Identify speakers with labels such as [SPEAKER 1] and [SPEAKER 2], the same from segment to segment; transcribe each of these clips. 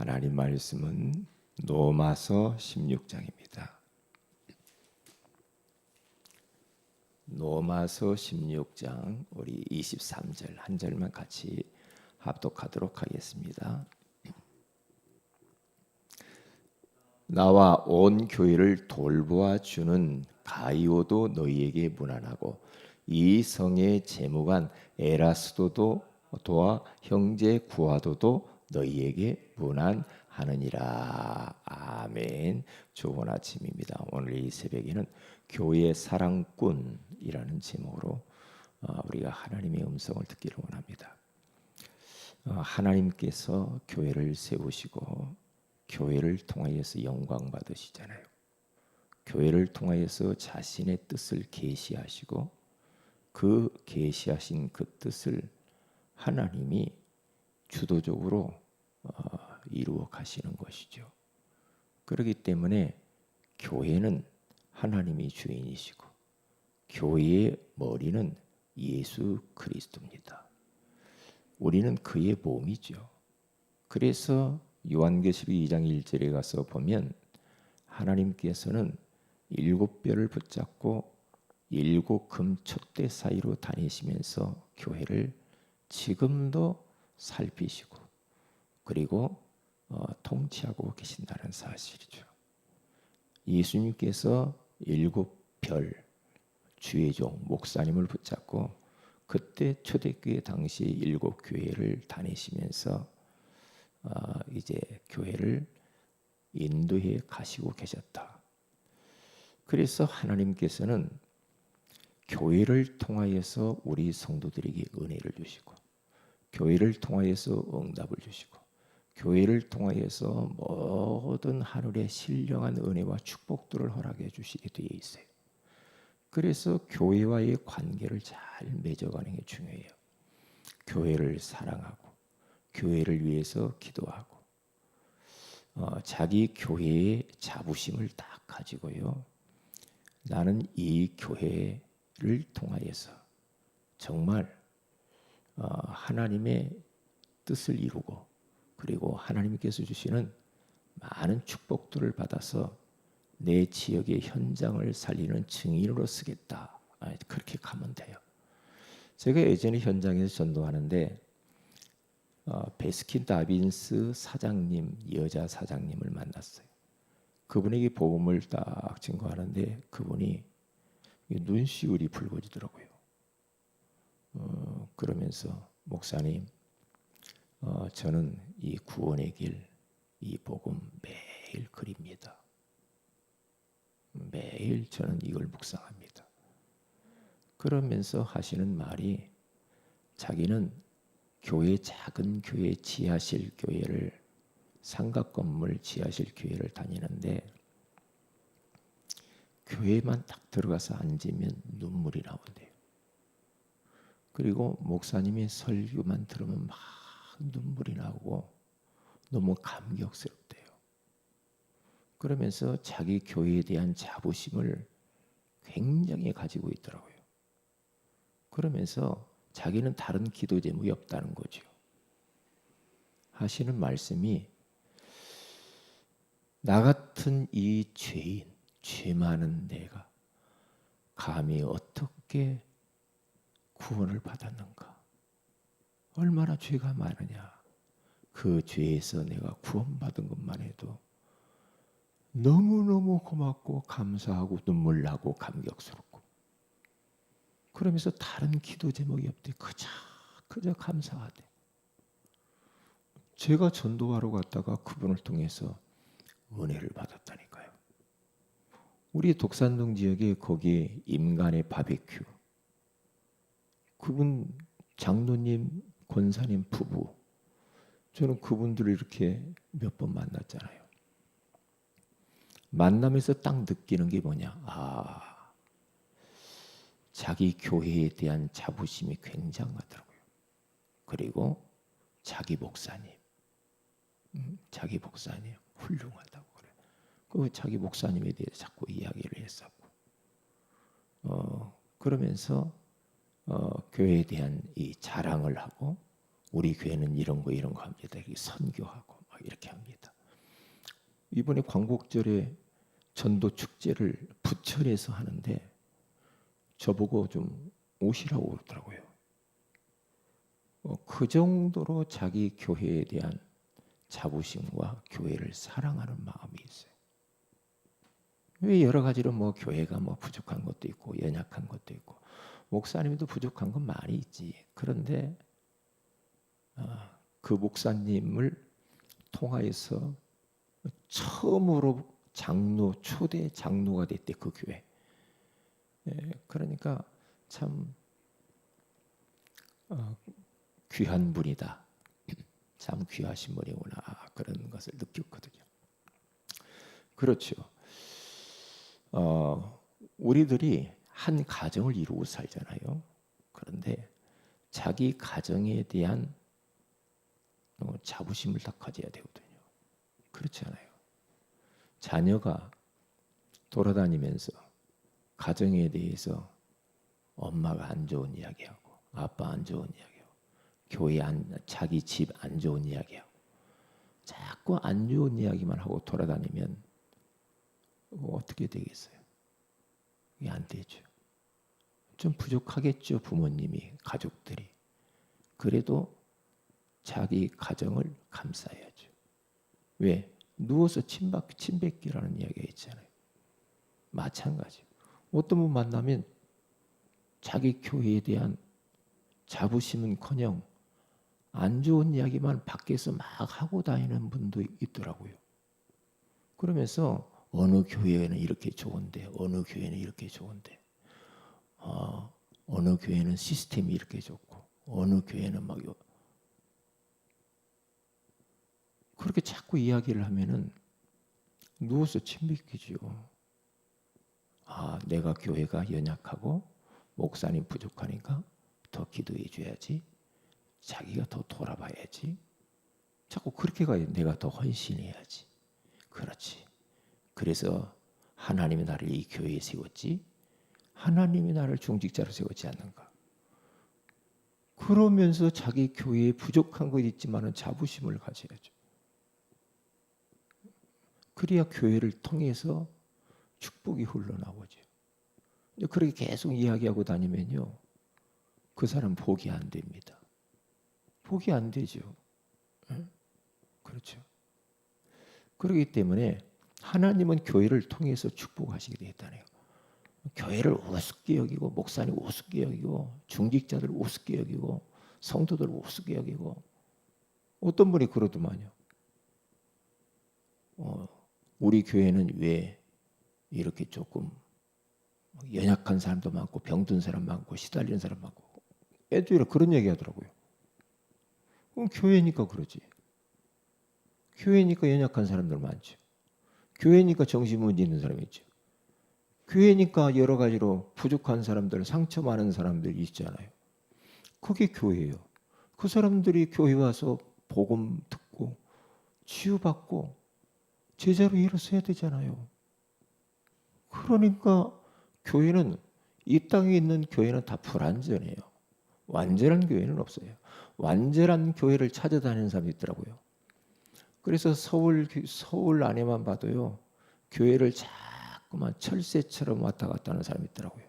[SPEAKER 1] 하나님 말씀은 로마서 16장입니다. 로마서 16장 우리 23절 한 절만 같이 합독하도록 하겠습니다. 나와 온 교회를 돌보아 주는 가이오도 너희에게 문안하고 이 성의 재무관 에라스도도 도와 형제 구하도도 너희에게 문안하느니라. 아멘. 좋은 아침입니다. 오늘 이 새벽에는 교회 사랑꾼이라는 제목으로 어, 우리가 하나님의 음성을 듣기를 원합니다. 어, 하나님께서 교회를 세우시고 교회를 통하여서 영광 받으시잖아요. 교회를 통하여서 자신의 뜻을 계시하시고 그 계시하신 그 뜻을 하나님이 주도적으로 어, 이루어 가시는 것이죠. 그렇기 때문에 교회는 하나님이 주인이시고 교회의 머리는 예수 그리스도입니다. 우리는 그의 몸이죠. 그래서 요한계시록 2장 1절에 가서 보면 하나님께서는 일곱 뼈를 붙잡고 일곱 금 촛대 사이로 다니시면서 교회를 지금도 살피시고 그리고 어, 통치하고 계신다는 사실이죠. 예수님께서 일곱 별 주의 종 목사님을 붙잡고 그때 초대교회 당시 일곱 교회를 다니시면서 어, 이제 교회를 인도해 가시고 계셨다. 그래서 하나님께서는 교회를 통하여서 우리 성도들에게 은혜를 주시고 교회를 통하여서 응답을 주시고 교회를 통하여서 모든 하늘의 신령한 은혜와 축복들을 허락해 주시게 되어 있어요. 그래서 교회와의 관계를 잘 맺어가는 게 중요해요. 교회를 사랑하고 교회를 위해서 기도하고 어, 자기 교회의 자부심을 딱 가지고요. 나는 이 교회를 통하여서 정말 어, 하나님의 뜻을 이루고 그리고 하나님께서 주시는 많은 축복들을 받아서 내 지역의 현장을 살리는 증인으로 쓰겠다. 아, 그렇게 가면 돼요. 제가 예전에 현장에서 전도하는데 어, 베스킨 다빈스 사장님 여자 사장님을 만났어요. 그분에게 복음을 딱 증거하는데 그분이 눈시울이 붉어지더라고요. 어, 그러면서 목사님, 어, 저는 이 구원의 길, 이 복음 매일 그립니다. 매일 저는 이걸 묵상합니다. 그러면서 하시는 말이 자기는 교회 작은 교회 지하실 교회를 삼각 건물 지하실 교회를 다니는데 교회만 딱 들어가서 앉으면 눈물이 나온대요. 그리고 목사님의 설교만 들으면 막 눈물이 나오고 너무 감격스럽대요. 그러면서 자기 교회에 대한 자부심을 굉장히 가지고 있더라고요. 그러면서 자기는 다른 기도 제목이 없다는 거죠. 하시는 말씀이 나 같은 이 죄인, 죄 많은 내가 감히 어떻게 구원을 받았는가? 얼마나 죄가 많으냐? 그 죄에서 내가 구원받은 것만 해도 너무너무 고맙고 감사하고 눈물 나고 감격스럽고 그러면서 다른 기도 제목이 없대. 그저 그저 감사하대. 제가 전도하러 갔다가 그분을 통해서 은혜를 받았다니까요. 우리 독산동 지역에 거기 임간의 바베큐 그분 장로님 권사님 부부 저는 그분들을 이렇게 몇 번 만났잖아요. 만나면서 딱 느끼는 게 뭐냐? 아, 자기 교회에 대한 자부심이 굉장하더라고요. 그리고 자기 목사님, 음, 자기 목사님 훌륭하다고 그래. 그 자기 목사님에 대해 자꾸 이야기를 했었고, 어, 그러면서 어, 교회에 대한 이 자랑을 하고 우리 교회는 이런 거 이런 거 합니다. 선교하고 막 이렇게 합니다. 이번에 광복절에 전도 축제를 부천에서 하는데 저보고 좀 오시라고 그러더라고요. 어, 그 정도로 자기 교회에 대한 자부심과 교회를 사랑하는 마음이 있어요. 왜 여러 가지로 뭐 교회가 뭐 부족한 것도 있고 연약한 것도 있고 목사님도 부족한 건 많이 있지. 그런데 아, 그 목사님을 통하여서 처음으로 장로 초대 장로가 됐대 그 교회. 예, 그러니까 참 어, 귀한 분이다. 참 귀하신 분이구나 그런 것을 느꼈거든요. 그렇죠. 어, 우리들이 한 가정을 이루고 살잖아요. 그런데 자기 가정에 대한 어, 자부심을 다 가져야 되거든요. 그렇지 않아요. 자녀가 돌아다니면서 가정에 대해서 엄마가 안 좋은 이야기하고 아빠 안 좋은 이야기하고 교회 안 자기 집 안 좋은 이야기하고 자꾸 안 좋은 이야기만 하고 돌아다니면 뭐 어떻게 되겠어요? 이게 안 되죠. 좀 부족하겠죠 부모님이 가족들이 그래도 자기 가정을 감싸야죠. 왜 누워서 침박 침뱉기라는 이야기가 있잖아요. 마찬가지. 어떤 분 만나면 자기 교회에 대한 자부심은 커녕 안 좋은 이야기만 밖에서 막 하고 다니는 분도 있더라고요. 그러면서 어느 교회는 이렇게 좋은데 어느 교회는 이렇게 좋은데 어, 어느 교회는 시스템이 이렇게 좋고 어느 교회는 막 요, 그렇게 자꾸 이야기를 하면은 누워서 침뱉기지요. 아, 내가 교회가 연약하고 목사님 부족하니까 더 기도해 줘야지. 자기가 더 돌아봐야지. 자꾸 그렇게 가야 내가 더 헌신해야지. 그렇지. 그래서 하나님이 나를 이 교회에 세웠지. 하나님이 나를 중직자로 세웠지 않는가. 그러면서 자기 교회에 부족한 것 있지만은 자부심을 가져야죠. 그래야 교회를 통해서 축복이 흘러나오죠. 그렇게 계속 이야기하고 다니면요. 그 사람 복이 안 됩니다. 복이 안 되죠. 그렇죠. 그렇기 때문에 하나님은 교회를 통해서 축복하시게 되었다네요. 교회를 우습게 여기고 목사님 우습게 여기고 중직자들 우습게 여기고 성도들 우습게 여기고 어떤 분이 그러더만요. 어, 우리 교회는 왜 이렇게 조금 연약한 사람도 많고 병든 사람 많고 시달리는 사람 많고 애들이 그런 얘기 하더라고요. 그럼 교회니까 그러지. 교회니까 연약한 사람들 많죠. 교회니까 정신문제 있는 사람이 있죠. 교회니까 여러 가지로 부족한 사람들, 상처 많은 사람들이 있잖아요. 그게 교회예요. 그 사람들이 교회 와서 복음 듣고 치유받고 제자로 일어서야 되잖아요. 그러니까 교회는 이 땅에 있는 교회는 다 불완전해요. 완전한 교회는 없어요. 완전한 교회를 찾아다니는 사람이 있더라고요. 그래서 서울 서울 안에만 봐도요. 교회를 자꾸만 철새처럼 왔다 갔다 하는 사람이 있더라고요.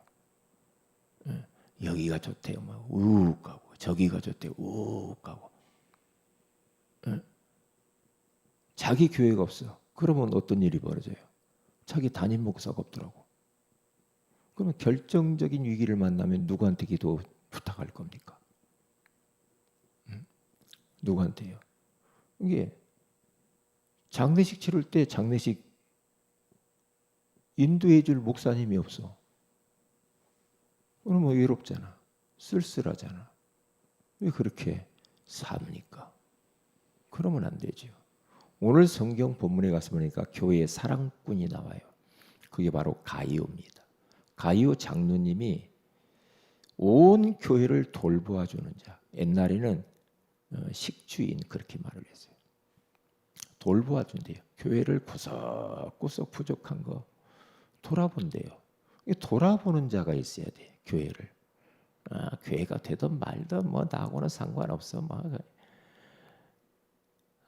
[SPEAKER 1] 예, 여기가 좋대요. 막우 가고 저기가 좋대요. 우 가고. 예, 자기 교회가 없어. 그러면 어떤 일이 벌어져요? 자기 담임 목사가 없더라고. 그러면 결정적인 위기를 만나면 누구한테 기도 부탁할 겁니까? 응? 누구한테요? 이게 장례식 치를 때 장례식 인도해 줄 목사님이 없어. 그러면 외롭잖아. 쓸쓸하잖아. 왜 그렇게 삽니까? 그러면 안 되죠. 오늘 성경 본문에 가서 보니까 교회의 사랑꾼이 나와요. 그게 바로 가이오입니다. 가이오 장로님이 온 교회를 돌보아 주는 자. 옛날에는 어, 식주인 그렇게 말을 했어요. 돌보아 준대요. 교회를 구석구석 부족한 거 돌아본대요. 돌아보는 자가 있어야 돼. 교회를. 아, 교회가 되든 말든 뭐 나하고는 상관없어. 뭐.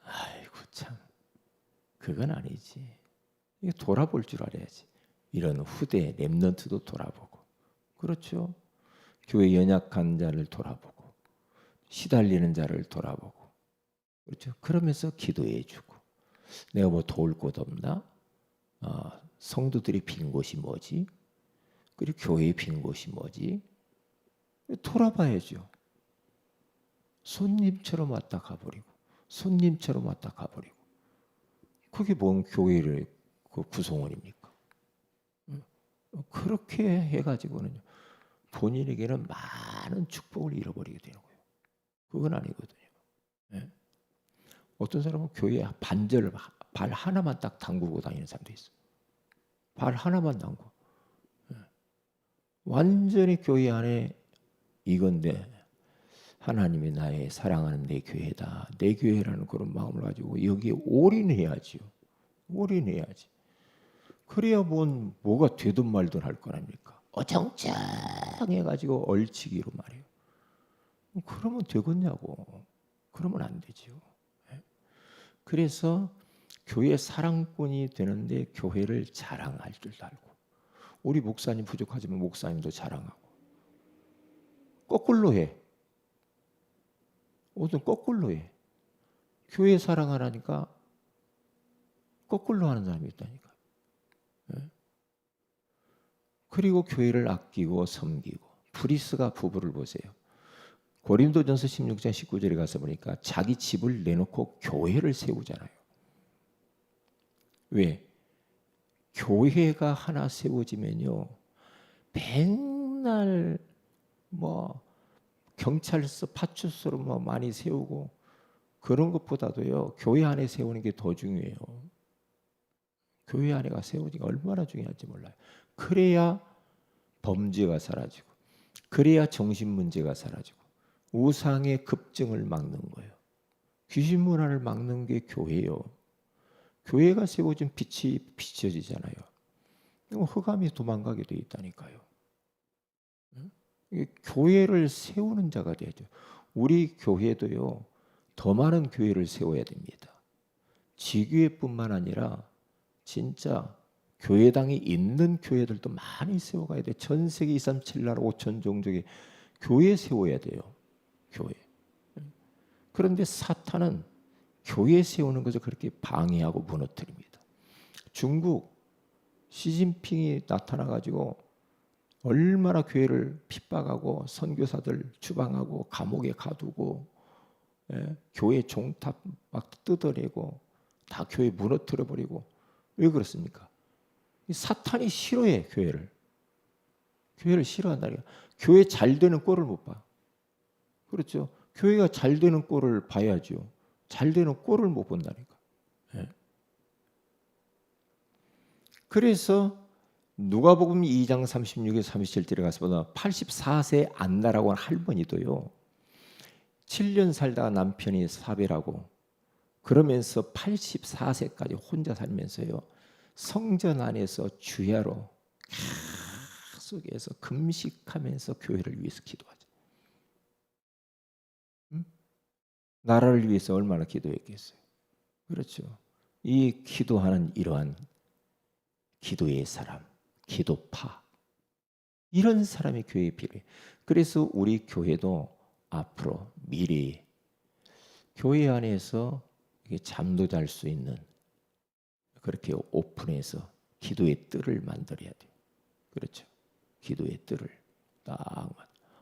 [SPEAKER 1] 아이고 참. 그건 아니지. 돌아볼 줄 알아야지. 이런 후대 랩런트도 돌아보고, 그렇죠? 교회 연약한 자를 돌아보고, 시달리는 자를 돌아보고, 그렇죠? 그러면서 기도해주고, 내가 뭐 도울 곳 없나? 어, 성도들이 빈 곳이 뭐지? 그리고 교회의 빈 곳이 뭐지? 돌아봐야죠. 손님처럼 왔다 가버리고, 손님처럼 왔다 가버리고, 그게 뭔 교회를 그 구성원입니까? 그렇게 해가지고는 본인에게는 많은 축복을 잃어버리게 되는 거예요. 그건 아니거든요. 예. 어떤 사람은 교회 반절 발 하나만 딱 담그고 다니는 사람도 있어. 발 하나만 담고. 예. 완전히 교회 안에 이건데 하나님이 나의 사랑하는 내 교회다. 내 교회라는 그런 마음을 가지고 여기에 올인해야지요. 올인해야지. 그래야 뭔 뭐가 되든 말든 할 거랍니까? 어정쩡해 가지고 얼치기로 말이에요. 그러면 되겠냐고. 그러면 안 되지요. 예? 그래서 교회 사랑꾼이 되는데 교회를 자랑할 줄도 알고 우리 목사님 부족하지만 목사님도 자랑하고 거꾸로 해. 모든 거꾸로 해. 교회 사랑하라니까 거꾸로 하는 사람이 있다니까. 예? 그리고 교회를 아끼고 섬기고 브리스가 부부를 보세요. 고린도전서 16장 19절에 가서 보니까 자기 집을 내놓고 교회를 세우잖아요. 왜? 교회가 하나 세워지면요. 맨날 뭐 경찰서 파출소로 뭐 많이 세우고 그런 것보다도요. 교회 안에 세우는 게 더 중요해요. 교회 안에가 세우기가 얼마나 중요한지 몰라요. 그래야 범죄가 사라지고 그래야 정신 문제가 사라지고 우상의 급증을 막는 거예요. 귀신 문화를 막는 게 교회예요. 교회가 세워진 빛이 비춰지잖아요. 흑암이 도망가게 돼 있다니까요. 교회를 세우는 자가 되죠. 우리 교회도요. 더 많은 교회를 세워야 됩니다. 지교회뿐만 아니라 진짜 교회당이 있는 교회들도 많이 세워가야 돼. 전 세계 237나라 5천 종족의 교회 세워야 돼요. 교회. 그런데 사탄은 교회 세우는 것을 그렇게 방해하고 무너뜨립니다. 중국 시진핑이 나타나 가지고 얼마나 교회를 핍박하고 선교사들 추방하고 감옥에 가두고 예, 교회 종탑 막 뜯어내고 다 교회 무너뜨려 버리고 왜 그렇습니까? 사탄이 싫어해 교회를 교회를 싫어한다 니까 교회 잘 되는 꼴을 못 봐. 그렇죠. 교회가 잘 되는 꼴을 봐야죠. 잘 되는 꼴을 못 본다니까. 예. 그래서 누가복음 2장 36에 37절에 가서 보다 84세 안나라고 하는 할머니도요. 7년 살다가 남편이 사별하고 그러면서 84세까지 혼자 살면서요. 성전 안에서 주야로 계속해서 금식하면서 교회를 위해서 기도하죠. 나라를 위해서 얼마나 기도했겠어요. 그렇죠. 이 기도하는 이러한 기도의 사람, 기도파 이런 사람이 교회에 필요해. 그래서 우리 교회도 앞으로 미리 교회 안에서 잠도 잘 수 있는 그렇게 오픈해서 기도의 뜰을 만들어야 돼. 그렇죠. 기도의 뜰을 딱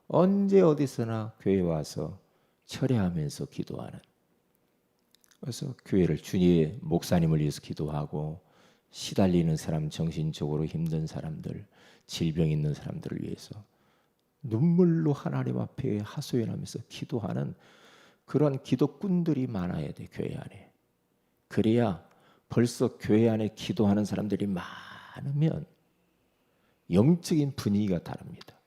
[SPEAKER 1] 언제 어디서나 교회 와서 철회하면서 기도하는. 그래서 교회를 주님의 목사님을 위해서 기도하고 시달리는 사람, 정신적으로 힘든 사람들, 질병 있는 사람들을 위해서 눈물로 하나님 앞에 하소연하면서 기도하는 그런 기도꾼들이 많아야 돼 교회 안에. 그래야 벌써 교회 안에 기도하는 사람들이 많으면 영적인 분위기가 다릅니다.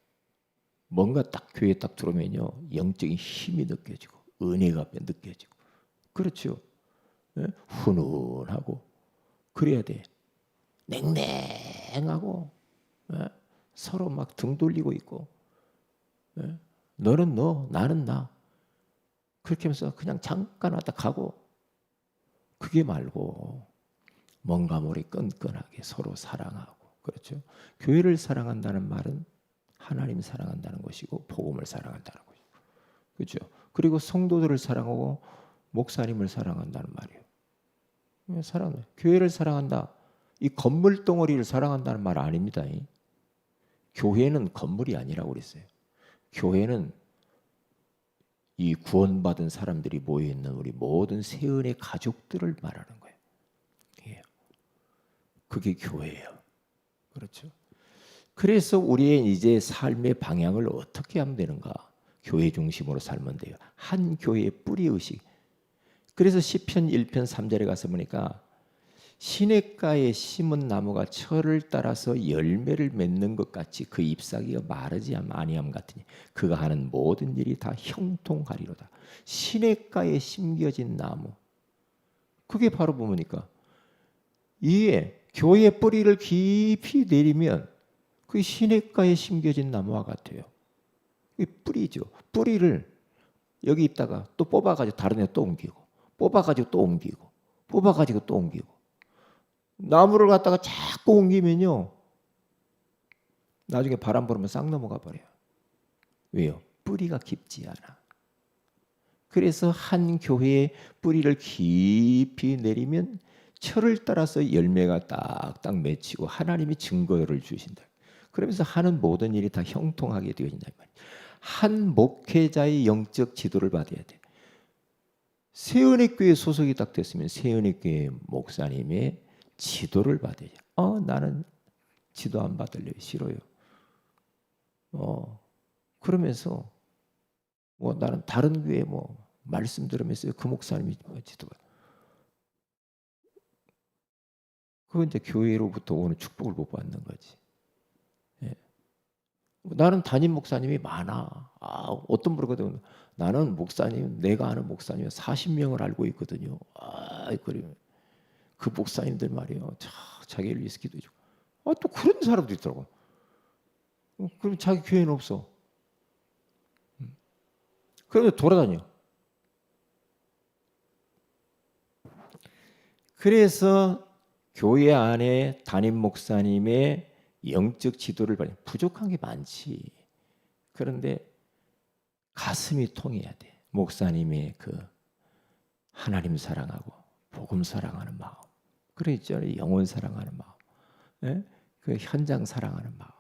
[SPEAKER 1] 뭔가 딱 교회 딱 들어오면요 영적인 힘이 느껴지고 은혜가 느껴지고 그렇죠. 예? 훈훈하고 그래야 돼. 냉랭하고 예? 서로 막 등 돌리고 있고 예? 너는 너 나는 나 그렇게 하면서 그냥 잠깐 왔다 가고 그게 말고 뭔가 모르게 끈끈하게 서로 사랑하고 그렇죠. 교회를 사랑한다는 말은 하나님 사랑한다는 것이고 복음을 사랑한다는 것이고 그렇죠. 그리고 성도들을 사랑하고 목사님을 사랑한다는 말이에요. 왜 사랑 교회를 사랑한다. 이 건물 덩어리를 사랑한다는 말 아닙니다. 이. 교회는 건물이 아니라고 그랬어요. 교회는 이 구원받은 사람들이 모여 있는 우리 모든 세은의 가족들을 말하는 거예요. 예. 그게 교회예요. 그렇죠. 그래서 우리의 이제 삶의 방향을 어떻게 하면 되는가? 교회 중심으로 살면 돼요. 한 교회의 뿌리 의식. 그래서 시편 1편 3절에 가서 보니까 시냇가에 심은 나무가 철을 따라서 열매를 맺는 것 같이 그 잎사귀가 마르지 아니함 같으니 그가 하는 모든 일이 다 형통하리로다. 시냇가에 심겨진 나무. 그게 바로 보니까 이게 교회 뿌리를 깊이 내리면 그 시냇가에 심겨진 나무와 같아요. 이 뿌리죠. 뿌리를 여기 있다가 또 뽑아가지고 다른 데 또 옮기고 뽑아가지고 또 옮기고 뽑아가지고 또 옮기고 나무를 갖다가 자꾸 옮기면요. 나중에 바람 불으면 싹 넘어가 버려요. 왜요? 뿌리가 깊지 않아. 그래서 한 교회의 뿌리를 깊이 내리면 철을 따라서 열매가 딱딱 맺히고 하나님이 증거를 주신다. 그러면서 하는 모든 일이 다 형통하게 되어진다 말이에요. 한 목회자의 영적 지도를 받아야 돼. 세은의 교회 소속이 딱 됐으면 세은의 교회 목사님의 지도를 받아야 돼. 어, 나는 지도 안 받을래요. 싫어요. 어, 그러면서 뭐 나는 다른 교회 뭐 말씀 들으면서 그 목사님이 지도 그건 이제 교회로부터 오는 축복을 못 받는 거지. 예. 나는 담임 목사님이 많아. 아, 어떤 분거든 나는 목사님, 내가 아는 목사님 40명을 알고 있거든요. 아, 그러면 그 목사님들 말이에요. 자, 자기 리스키도 주고. 아, 또 그런 사람도 있더라고. 어, 그럼 자기 교회는 없어. 음. 그러면 돌아다녀. 그래서 교회 안에 담임 목사님의 영적 지도를 받는 부족한 게 많지. 그런데 가슴이 통해야 돼. 목사님의 그 하나님 사랑하고 복음 사랑하는 마음. 그래 있잖아요. 영혼 사랑하는 마음. 예? 그 현장 사랑하는 마음.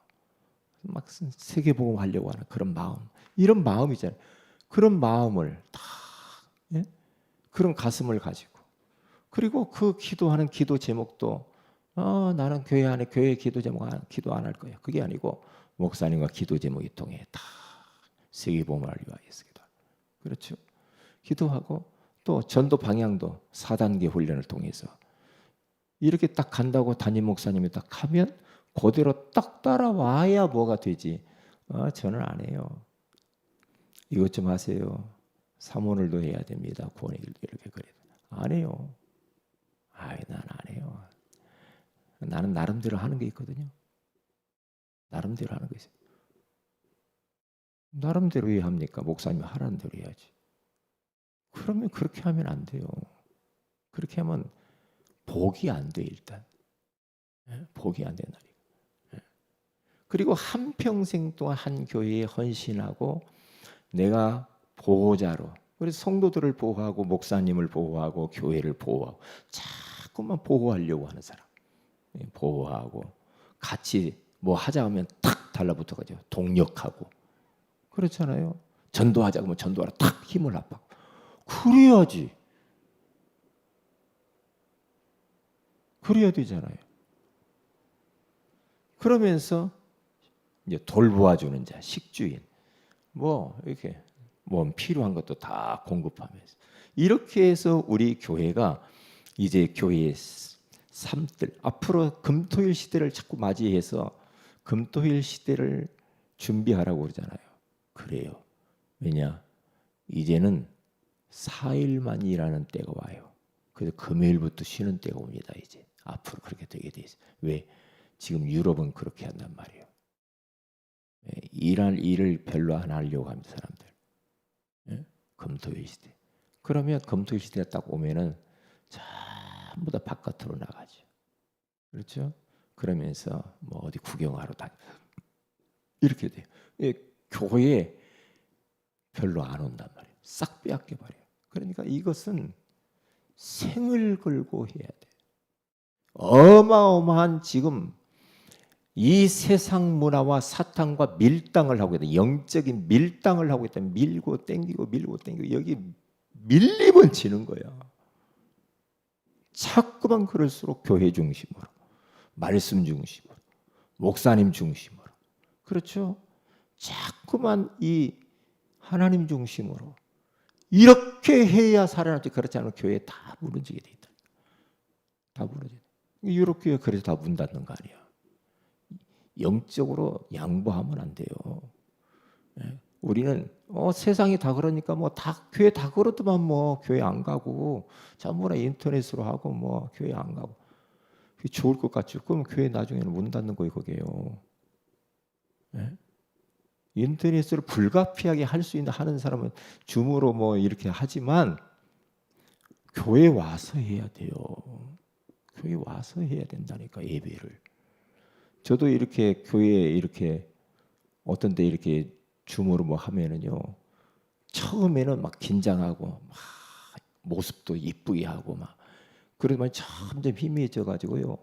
[SPEAKER 1] 막 세계 복음 하려고 하는 그런 마음. 이런 마음이잖아요. 그런 마음을 다 예? 그런 가슴을 가지고 그리고 그 기도하는 기도 제목도 어, 나는 교회 안에 교회 기도 제목 안, 기도 안 할 거야. 그게 아니고 목사님과 기도 제목이 통해 다 세계 복음을 위하여서 기도. 그렇죠. 기도하고 또 전도 방향도 4단계 훈련을 통해서 이렇게 딱 간다고 담임 목사님이 딱 하면 그대로 딱 따라와야 뭐가 되지. 어, 저는 안 해요. 이것 좀 하세요. 사모늘도 해야 됩니다. 구원의 길도 이렇게 그래. 안 해요. 아이, 난 안 해요. 나는 나름대로 하는 게 있거든요. 나름대로 하는 게 있어요. 나름대로 왜 합니까? 목사님이 하라는 대로 해야지. 그러면 그렇게 하면 안 돼요. 그렇게 하면 복이 안 돼, 일단. 예? 복이 안 된다니. 예. 그리고 한 평생 동안 한 교회에 헌신하고 내가 보호자로 그래서 성도들을 보호하고 목사님을 보호하고 교회를 보호하고 자꾸만 보호하려고 하는 사람 예, 보호하고 같이 뭐 하자 하면 탁 달라붙어 가지고 동력하고 그렇잖아요. 전도하자 그러면 전도하러 탁 힘을 합하고 그래야지. 그래야 되잖아요. 그러면서 이제 돌보아주는 자, 식주인, 뭐 이렇게 뭐 필요한 것도 다 공급하면서 이렇게 해서 우리 교회가 이제 교회의 삶들 앞으로 금토일 시대를 자꾸 맞이해서 금토일 시대를 준비하라고 그러잖아요. 그래요. 왜냐? 이제는 4일만 일하는 때가 와요. 그래서 금요일부터 쉬는 때가 옵니다. 이제 앞으로 그렇게 되게 돼 있어요. 왜? 지금 유럽은 그렇게 한단 말이에요. 예, 일할 일을 별로 안 하려고 합니다. 사람들. 예? 금토일 시대. 그러면 금토일 시대가 딱 오면은 전부 다 바깥으로 나가죠. 그렇죠? 그러면서 뭐 어디 구경하러 다니 이렇게 돼요. 예, 교회 별로 안 온단 말이에요. 싹 빼앗겨 버려요. 그러니까 이것은 생을 걸고 해야 돼. 어마어마한 지금 이 세상 문화와 사탄과 밀당을 하고 있다. 영적인 밀당을 하고 있다. 밀고 땡기고 밀고 땡기고 여기 밀리면 지는 거야. 자꾸만 그럴수록 교회 중심으로, 말씀 중심으로, 목사님 중심으로. 그렇죠? 자꾸만 이 하나님 중심으로 이렇게 해야 살아남지 그렇지 않으면 교회 다 무너지게 돼 있다. 다 무너져. 유럽 교회 그래서 다 문 닫는 거 아니야. 영적으로 양보하면 안 돼요. 예. 우리는 어, 세상이 다 그러니까 뭐 다 교회 다 그렇더만 뭐 교회 안 가고 전부나 인터넷으로 하고 뭐 교회 안 가고 그게 좋을 것 같죠. 그럼 교회 나중에는 문 닫는 거예요, 그게요. 예? 인터넷으로 불가피하게 할 수 있는 하는 사람은 줌으로 뭐 이렇게 하지만 교회 와서 해야 돼요. 교회 와서 해야 된다니까 예배를. 저도 이렇게 교회에 이렇게 어떤 데 이렇게 줌으로 뭐 하면은요. 처음에는 막 긴장하고 막 모습도 이쁘게 하고 막 그러더만 점점 희미해져 가지고요.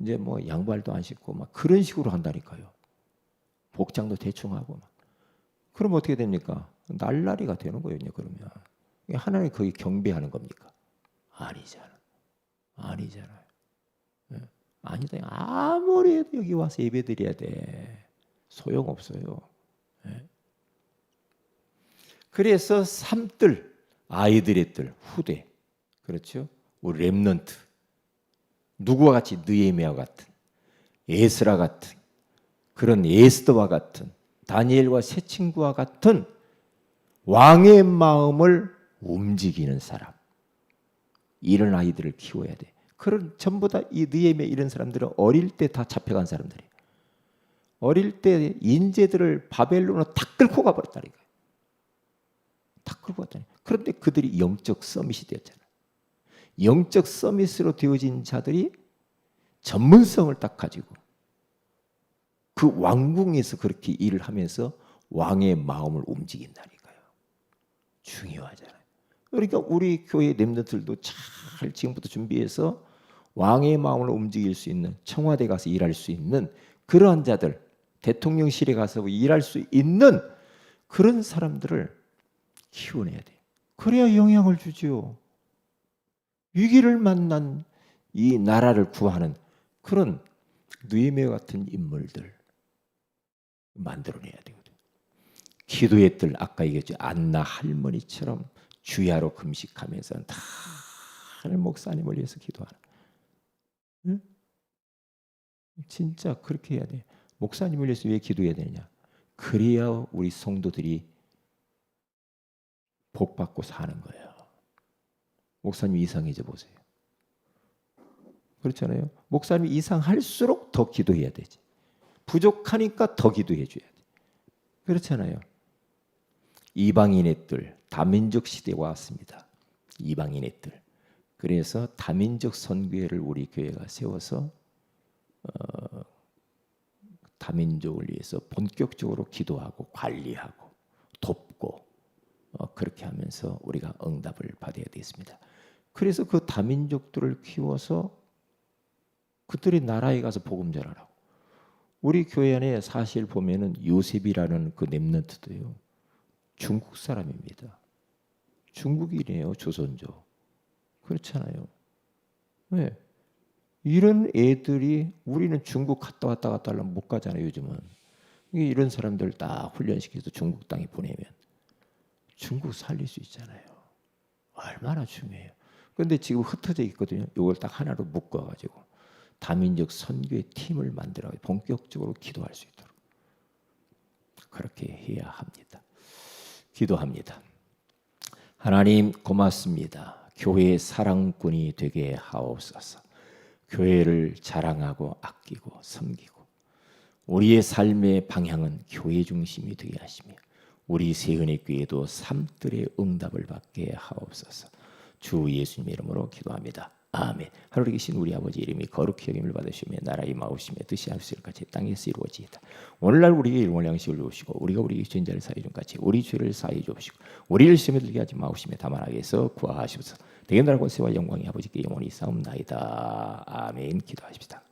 [SPEAKER 1] 이제 뭐 양발도 안 신고 막 그런 식으로 한다니까요. 복장도 대충 하고 막. 그럼 어떻게 됩니까? 날라리가 되는 거예요, 그러면. 하나님 거기 경배하는 겁니까? 아니잖아. 아니잖아요. 예. 아니다. 아무리 해도 여기 와서 예배 드려야 돼. 소용 없어요. 예. 그래서 삼들, 아이들의 들, 후대. 그렇죠? 우리 랩넌트. 누구와 같이 느에미아 같은, 에스라 같은, 그런 에스더와 같은, 다니엘과 새 친구와 같은 왕의 마음을 움직이는 사람. 이런 아이들을 키워야 돼. 그런 전부 다 이 느헤미야 이런 사람들은 어릴 때 다 잡혀간 사람들이에요. 어릴 때 인재들을 바벨론으로 다 끌고 가버렸다니까. 다 끌고 갔다니. 그런데 그들이 영적 서밋이 되었잖아. 영적 서밋으로 되어진 자들이 전문성을 딱 가지고 그 왕궁에서 그렇게 일을 하면서 왕의 마음을 움직인다니까요. 중요하잖아요. 그러니까 우리 교회 렘너들도 잘 지금부터 준비해서 왕의 마음을 움직일 수 있는 청와대 가서 일할 수 있는 그러한 자들 대통령실에 가서 일할 수 있는 그런 사람들을 키워내야 돼. 그래야 영향을 주지요. 위기를 만난 이 나라를 구하는 그런 느헤미야 같은 인물들 만들어내야 되거든. 기도의 뜰 아까 얘기했죠. 안나 할머니처럼 주야로 금식하면서 다 목사님을 위해서 기도하는. 응? 진짜 그렇게 해야 돼. 목사님을 위해서 왜 기도해야 되느냐? 그래야 우리 성도들이 복 받고 사는 거예요. 목사님 이상해져 보세요. 그렇잖아요. 목사님 이상할수록 더 기도해야 되지. 부족하니까 더 기도해 줘야 돼. 그렇잖아요. 이방인의 뜰, 다민족 시대가 왔습니다. 이방인의 뜰. 그래서 다민족 선교회를 우리 교회가 세워서 어, 다민족을 위해서 본격적으로 기도하고 관리하고 돕고 어, 그렇게 하면서 우리가 응답을 받아야 되겠습니다. 그래서 그 다민족들을 키워서 그들이 나라에 가서 복음 전하라고. 우리 교회 안에 사실 보면은 요셉이라는 그 렘넌트도요. 중국 사람입니다. 중국인이에요, 조선조. 그렇잖아요. 왜? 이런 애들이 우리는 중국 갔다 왔다 갔다 하려면 못 가잖아요, 요즘은. 이런 사람들 다 훈련시켜서 중국 땅에 보내면 중국 살릴 수 있잖아요. 얼마나 중요해요. 그런데 지금 흩어져 있거든요. 이걸 딱 하나로 묶어가지고 다민족 선교의 팀을 만들어 본격적으로 기도할 수 있도록 그렇게 해야 합니다. 기도합니다. 하나님 고맙습니다. 교회의 사랑꾼이 되게 하옵소서. 교회를 자랑하고 아끼고 섬기고 우리의 삶의 방향은 교회 중심이 되게 하시며 우리 세은의 귀에도 삶들의 응답을 받게 하옵소서. 주 예수님의 이름으로 기도합니다. 아멘. 하늘에 계신 우리 아버지 이름이 거룩히 여김을 받으시며 나라의 마우심에 뜻이 하늘같이 땅에서 이루어지이다. 오늘날 우리에게 일용 양식을 주시고 우리가 우리 죄인 자를 사해 준 같이 우리 죄를 사해 주시고 우리를 시험에 들게 하지 마옵시며 다만 악에서 구하시옵소서. 대견한 권세와 영광이 아버지께 영원히 있사옵나이다. 아멘. 기도하십시다.